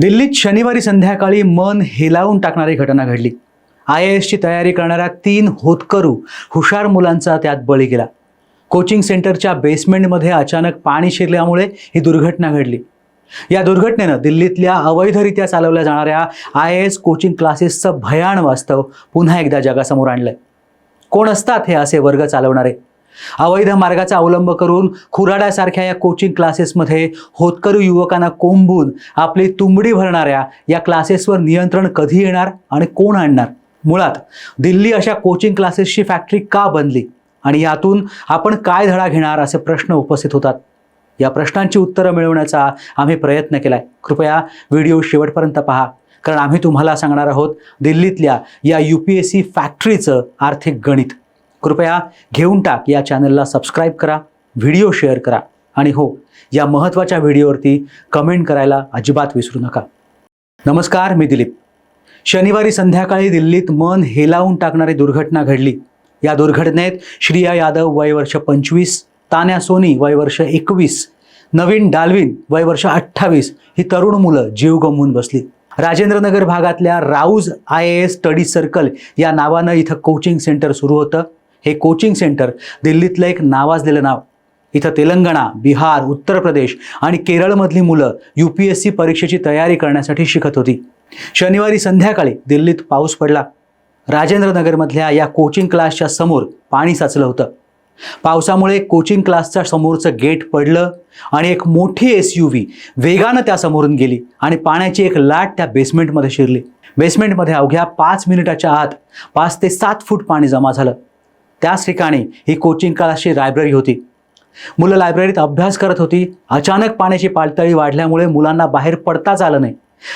दिल्लीत शनिवारी संध्याकाळी मन हेलावून टाकणारी घटना घडली. आय ए एसची तयारी करणाऱ्या तीन होतकरू हुशार मुलांचा त्यात बळी गेला. कोचिंग सेंटरच्या बेसमेंटमध्ये अचानक पाणी शिरल्यामुळे ही दुर्घटना घडली. या दुर्घटनेनं दिल्लीतल्या अवैधरित्या चालवल्या जाणाऱ्या आय ए एस कोचिंग क्लासेसचं भयाण वास्तव पुन्हा एकदा जगासमोर आणलंय. कोण असतात हे असे वर्ग चालवणारे? अवैध मार्गाचा अवलंब करून खुराड्यासारख्या या कोचिंग क्लासेसमध्ये होतकरू युवकांना कोंबून आपली तुंबडी भरणाऱ्या या क्लासेसवर नियंत्रण कधी येणार आणि कोण आणणार? मुळात दिल्ली अशा कोचिंग क्लासेसची फॅक्टरी का बनली? आणि यातून आपण काय धडा घेणार असे प्रश्न उपस्थित होतात? या प्रश्नांची उत्तरं मिळवण्याचा आम्ही प्रयत्न केला आहे कृपया व्हिडिओ शेवटपर्यंत पहा. कारण आम्ही तुम्हाला सांगणार आहोत दिल्लीतल्या या यू पी एस सी फॅक्टरीचं आर्थिक गणित. कृपया घेऊन टाक या चॅनलला सबस्क्राईब करा व्हिडिओ शेअर करा आणि हो या महत्त्वाच्या व्हिडिओवरती कमेंट करायला अजिबात विसरू नका. नमस्कार मी दिलीप. शनिवारी संध्याकाळी दिल्लीत मन हेलावून टाकणारी दुर्घटना घडली. या दुर्घटनेत श्रिया यादव वयवर्ष पंचवीस तान्या सोनी वयवर्ष एकवीस नवीन डाल्विन वयवर्ष अठ्ठावीस ही तरुण मुलं जीव गमवून बसली. राजेंद्रनगर भागातल्या Rau's I A S study circle या नावानं इथं कोचिंग सेंटर सुरू होतं. हे कोचिंग सेंटर दिल्लीतलं एक नावाजलेलं नाव. इथं तेलंगणा बिहार उत्तर प्रदेश आणि केरळमधली मुलं यू पी एस सी परीक्षेची तयारी करण्यासाठी शिकत होती. शनिवारी संध्याकाळी दिल्लीत पाऊस पडला. राजेंद्रनगरमधल्या या कोचिंग क्लासच्या समोर पाणी साचलं होतं. पावसामुळे कोचिंग क्लासच्या समोरचं गेट पडलं आणि एक मोठी एस यू व्ही वेगानं त्यासमोरून गेली आणि पाण्याची एक लाट त्या बेसमेंटमध्ये शिरली. बेसमेंटमध्ये अवघ्या पाच मिनिटाच्या आत पाच ते सात फूट पाणी जमा झालं. त्याच ठिकाणी ही कोचिंग क्लासची लायब्ररी होती. मुलं लायब्ररीत अभ्यास करत होती. अचानक पाण्याची पातळी वाढल्यामुळे मुलांना बाहेर पडताच आलं नाही.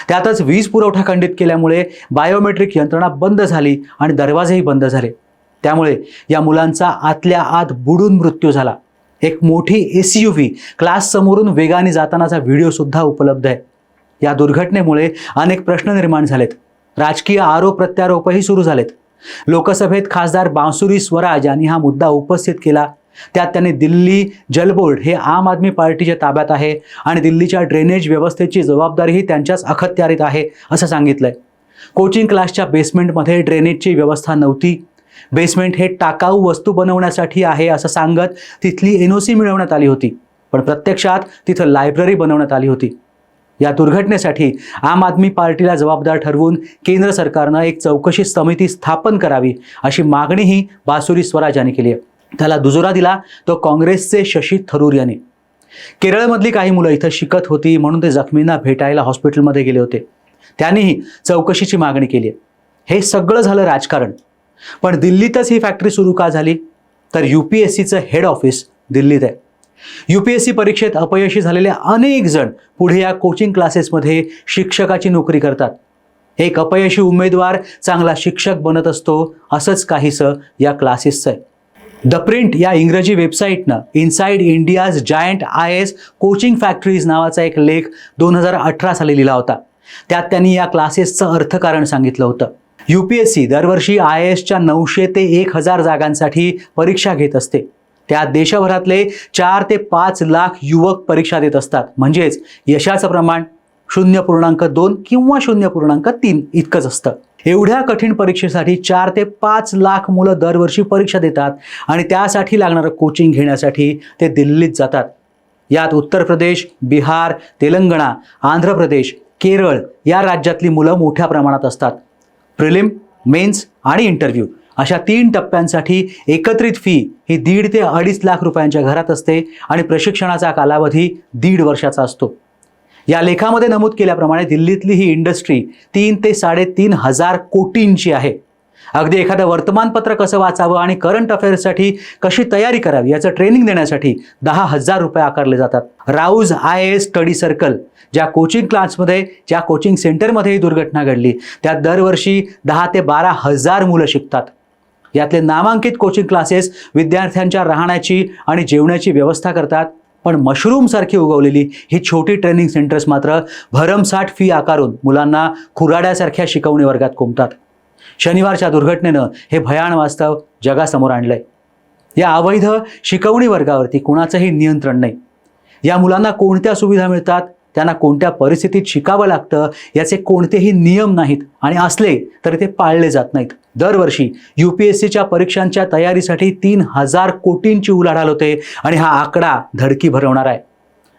त्यातच वीज पुरवठा खंडित केल्यामुळे बायोमेट्रिक यंत्रणा बंद झाली आणि दरवाजेही बंद झाले. त्यामुळे या मुलांचा आतल्या आत बुडून मृत्यू झाला. एक मोठी एस यू व्ही क्लाससमोरून वेगाने जातानाचा व्हिडिओसुद्धा उपलब्ध आहे. या दुर्घटनेमुळे अनेक प्रश्न निर्माण झालेत. राजकीय आरोप प्रत्यारोपही सुरू झालेत. लोकसभेत खासदार बांसुरी स्वराज यांनी हा मुद्दा उपस्थित केला. त्यात त्यांनी दिल्ली जलबोर्ड हे आम आदमी पार्टीच्या ताब्यात आहे आणि दिल्लीच्या ड्रेनेज व्यवस्थेची जबाबदारीही त्यांच्याच अखत्यारीत आहे असं सांगितलंय. कोचिंग क्लासच्या बेसमेंटमध्ये ड्रेनेजची व्यवस्था नव्हती. बेसमेंट हे टाकाऊ वस्तू बनवण्यासाठी आहे असं सांगत तिथली एन ओ सी मिळवण्यात आली होती. पण प्रत्यक्षात तिथं लायब्ररी बनवण्यात आली होती. या दुर्घटनेसाठी आम आदमी पार्टीला जबाबदार ठरवून केंद्र सरकारनं एक चौकशी समिती स्थापन करावी अशी मागणीही बासुरी स्वराज यांनी केली आहे. त्याला दुजोरा दिला तो काँग्रेसचे शशी थरूर यांनी. केरळमधली काही मुलं इथं शिकत होती म्हणून ते जखमींना भेटायला हॉस्पिटलमध्ये गेले होते. त्यांनीही चौकशीची मागणी केली आहे. हे सगळं झालं राजकारण. पण दिल्लीतच ही फॅक्टरी सुरू का झाली? तर यू पी एस सीचं हेड ऑफिस दिल्लीत आहे. यू पी एस सी परीक्षेत अपयशी झालेले अनेक जण पुढे या कोचिंग क्लासेसमध्ये शिक्षकाची नोकरी करतात. एक अपयशी उमेदवार चांगला शिक्षक बनत असतो असंच काहीसं या क्लासेसचं आहे. द प्रिंट या इंग्रजी वेबसाईटनं inside India's giant I S coaching factories नावाचा एक लेख दोन हजार अठरा साली लिहिला होता. त्यात त्यांनी या क्लासेसचं अर्थकारण सांगितलं होतं. यू पी एस सी दरवर्षी आय एसच्या नऊशे ते एक हजार जागांसाठी परीक्षा घेत असते. त्या देशभरातले चार ते पाच लाख युवक परीक्षा देत असतात. म्हणजेच यशाचं प्रमाण शून्य पूर्णांक दोन किंवा शून्य पूर्णांक तीन इतकंच असतं. एवढ्या कठीण परीक्षेसाठी चार ते पाच लाख मुलं दरवर्षी परीक्षा देतात आणि त्यासाठी लागणारं कोचिंग घेण्यासाठी ते दिल्लीत जातात. यात उत्तर प्रदेश बिहार तेलंगणा आंध्र प्रदेश केरळ या राज्यातली मुलं मोठ्या प्रमाणात असतात. प्रिलिम मेन्स आणि इंटरव्ह्यू. अशा तीन टप्प्यांसाठी एकत्रित फी ही दीड ते अडीच लाख रुपयांच्या घरात असते आणि प्रशिक्षणाचा कालावधी दीड वर्षाचा असतो. या लेखामध्ये नमूद केल्याप्रमाणे दिल्लीतली ही इंडस्ट्री तीन ते साडेतीन हजार कोटींची आहे. अगदी एखादं वर्तमानपत्र कसं वाचावं आणि करंट अफेअर्ससाठी कशी तयारी करावी याचं ट्रेनिंग देण्यासाठी दहा हजार रुपये आकारले जातात. Rau's I S study circle ज्या कोचिंग क्लासमध्ये ज्या कोचिंग सेंटरमध्ये ही दुर्घटना घडली त्यात दरवर्षी दहा ते बारा हजार मुलं शिकतात. यातले नामांकित कोचिंग क्लासेस विद्यार्थ्यांच्या राहण्याची आणि जेवणाची व्यवस्था करतात. पण मशरूमसारखी उगवलेली ही छोटी ट्रेनिंग सेंटर्स मात्र भरमसाठ फी आकारून मुलांना खुराड्यासारख्या शिकवणी वर्गात कोंबतात शनिवारच्या दुर्घटनेनं हे भयाण वास्तव जगासमोर आणलंय. या अवैध शिकवणी वर्गावरती कोणाचंही नियंत्रण नाही. या मुलांना कोणत्या सुविधा मिळतात? त्यांना कोणत्या परिस्थितीत शिकावं लागतं याचे कोणतेही नियम नाहीत आणि असले तरी ते पाळले जात नाहीत. दरवर्षी यू पी एस सीच्या परीक्षांच्या तयारीसाठी तीन हजार कोटींची उलाढाल होते आणि हा आकडा धडकी भरवणार आहे.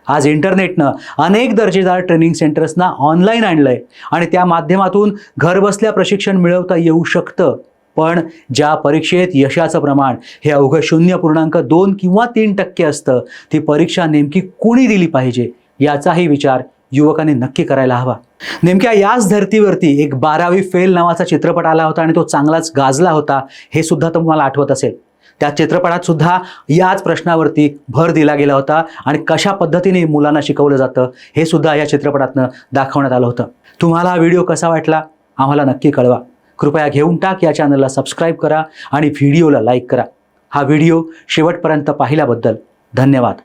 आज इंटरनेटनं अनेक दर्जेदार ट्रेनिंग सेंटर्सना ऑनलाईन आणलंय आणि त्या माध्यमातून घरबसल्या प्रशिक्षण मिळवता येऊ शकतं. पण ज्या परीक्षेत यशाचं प्रमाण हे अवघं शून्य पूर्णांक दोन किंवा तीन टक्के असतं ती परीक्षा नेमकी कुणी दिली पाहिजे? याचाही विचार युवकांनी नक्की करायला हवा. नेमक्या याच धर्तीवरती एक बारावी फेल नावाचा चित्रपट आला होता आणि तो चांगलाच गाजला होता हे सुद्धा तुम्हाला आठवत असेल. त्या चित्रपटात सुद्धा याच प्रश्नावरती भर दिला गेला होता आणि कशा पद्धतीने मुलांना शिकवलं जातं हे सुद्धा या चित्रपटातनं दाखवण्यात आलं होतं. तुम्हाला हा व्हिडिओ कसा वाटला? आम्हाला नक्की कळवा. कृपया घेऊन टाक या चॅनलला सबस्क्राईब करा आणि व्हिडिओला लाईक करा. हा व्हिडिओ शेवटपर्यंत पाहिल्याबद्दल धन्यवाद.